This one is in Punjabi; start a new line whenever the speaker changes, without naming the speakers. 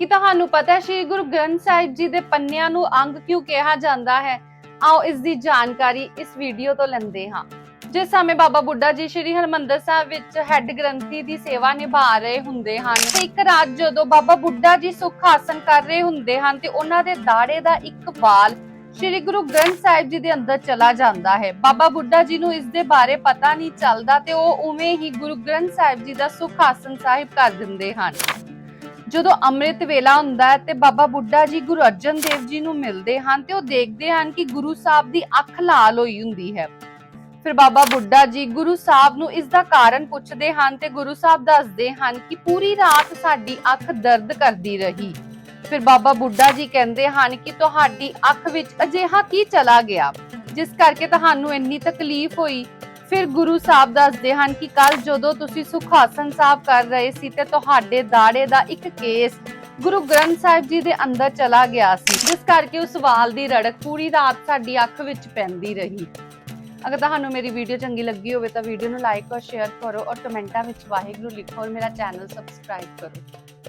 ਕਿ ਤੁਹਾਨੂੰ ਪਤਾ ਹੈ, ਸ਼੍ਰੀ ਗੁਰੂ ਗ੍ਰੰਥ ਸਾਹਿਬ ਜੀ ਦੇ ਪੰਨਿਆਂ ਨੂੰ ਅੰਗ ਕਿਉਂ ਕਿਹਾ ਜਾਂਦਾ ਹੈ? ਆਓ ਇਸ ਦੀ ਜਾਣਕਾਰੀ ਇਸ ਵੀਡੀਓ ਤੋਂ ਲੈਂਦੇ ਹਾਂ। ਜਿਸ ਸਮੇਂ ਬਾਬਾ ਬੁੱਢਾ ਜੀ ਸ਼੍ਰੀ ਹਰਮੰਦਰ ਸਾਹਿਬ ਵਿੱਚ ਹੈੱਡ ਗ੍ਰੰਥੀ ਦੀ ਸੇਵਾ ਨਿਭਾ ਰਹੇ ਹੁੰਦੇ ਹਨ, ਤੇ ਇੱਕ ਰਾਤ ਜਦੋਂ ਬਾਬਾ ਬੁੱਢਾ ਜੀ ਸੁਖ ਆਸਨ ਕਰ ਰਹੇ ਹੁੰਦੇ ਹਨ, ਤੇ ਉਹਨਾਂ ਦੇ ਦਾੜੇ ਦਾ ਇੱਕ ਵਾਲ ਸ਼੍ਰੀ ਗੁਰੂ ਗ੍ਰੰਥ ਸਾਹਿਬ ਜੀ ਦੇ ਅੰਦਰ ਚਲਾ ਜਾਂਦਾ ਹੈ। ਬਾਬਾ ਬੁੱਢਾ ਜੀ ਨੂੰ ਇਸ ਦੇ ਬਾਰੇ ਪਤਾ ਨਹੀਂ ਚੱਲਦਾ, ਤੇ ਉਹ ਉਵੇਂ ਹੀ ਗੁਰੂ ਗ੍ਰੰਥ ਸਾਹਿਬ ਜੀ ਦਾ ਸੁਖ ਆਸਨ ਸਾਹਿਬ ਕਰ ਦਿੰਦੇ ਹਨ। ਜਦੋਂ ਅੰਮ੍ਰਿਤ ਵੇਲਾ ਹੁੰਦਾ ਹੈ ਤੇ ਬਾਬਾ ਬੁੱਢਾ ਜੀ ਗੁਰੂ ਅਰਜਨ ਦੇਵ ਜੀ ਨੂੰ ਮਿਲਦੇ ਹਨ ਤੇ ਉਹ ਦੇਖਦੇ ਹਨ ਕਿ ਗੁਰੂ ਸਾਹਿਬ ਦੀ ਅੱਖ ਲਾਲ ਹੋਈ ਹੁੰਦੀ ਹੈ। ਫਿਰ ਬਾਬਾ ਬੁੱਢਾ ਜੀ ਗੁਰੂ ਸਾਹਿਬ ਨੂੰ ਇਸ ਦਾ ਕਾਰਨ ਪੁੱਛਦੇ ਹਨ ਤੇ ਗੁਰੂ ਸਾਹਿਬ ਦੱਸਦੇ ਹਨ ਕਿ ਪੂਰੀ ਰਾਤ ਸਾਡੀ ਅੱਖ ਦਰਦ ਕਰਦੀ ਰਹੀ। ਫਿਰ ਬਾਬਾ ਬੁੱਢਾ ਜੀ ਕਹਿੰਦੇ ਹਨ ਕਿ ਤੁਹਾਡੀ ਅੱਖ ਵਿੱਚ ਅਜਿਹਾ ਕੀ ਚਲਾ ਗਿਆ, ਜਿਸ ਕਰਕੇ ਤੁਹਾਨੂੰ ਇੰਨੀ ਤਕਲੀਫ ਹੋਈ ਫਿਰ ਗੁਰੂ ਸਾਹਿਬ ਦੱਸਦੇ ਹਨ ਕਿ ਕੱਲ ਜਦੋਂ ਤੁਸੀਂ ਸੁਖਾਸਨ ਸਾਹਿਬ ਕਰ ਰਹੇ ਸੀ ਤੇ ਤੁਹਾਡੇ ਦਾੜੇ ਦਾ ਇੱਕ ਕੇਸ ਗੁਰੂ ਗ੍ਰੰਥ ਸਾਹਿਬ ਜੀ ਦੇ ਅੰਦਰ ਚਲਾ ਗਿਆ ਸੀ, ਜਿਸ ਕਰਕੇ ਉਸ ਵਾਲ ਦੀ ਰੜਕ ਪੂਰੀ ਰਾਤ ਸਾਡੀ ਅੱਖ ਵਿੱਚ ਪੈਂਦੀ ਰਹੀ। ਅਗਰ ਤੁਹਾਨੂੰ ਮੇਰੀ ਵੀਡੀਓ ਚੰਗੀ ਲੱਗੀ ਹੋਵੇ ਤਾਂ ਵੀਡੀਓ ਨੂੰ ਲਾਈਕ ਔਰ ਸ਼ੇਅਰ ਕਰੋ ਔਰ ਕਮੈਂਟਾਂ ਵਿੱਚ ਵਾਹਿਗੁਰੂ ਲਿਖੋ ਔਰ ਮੇਰਾ ਚੈਨਲ ਸਬਸਕ੍ਰਾਈਬ ਕਰੋ।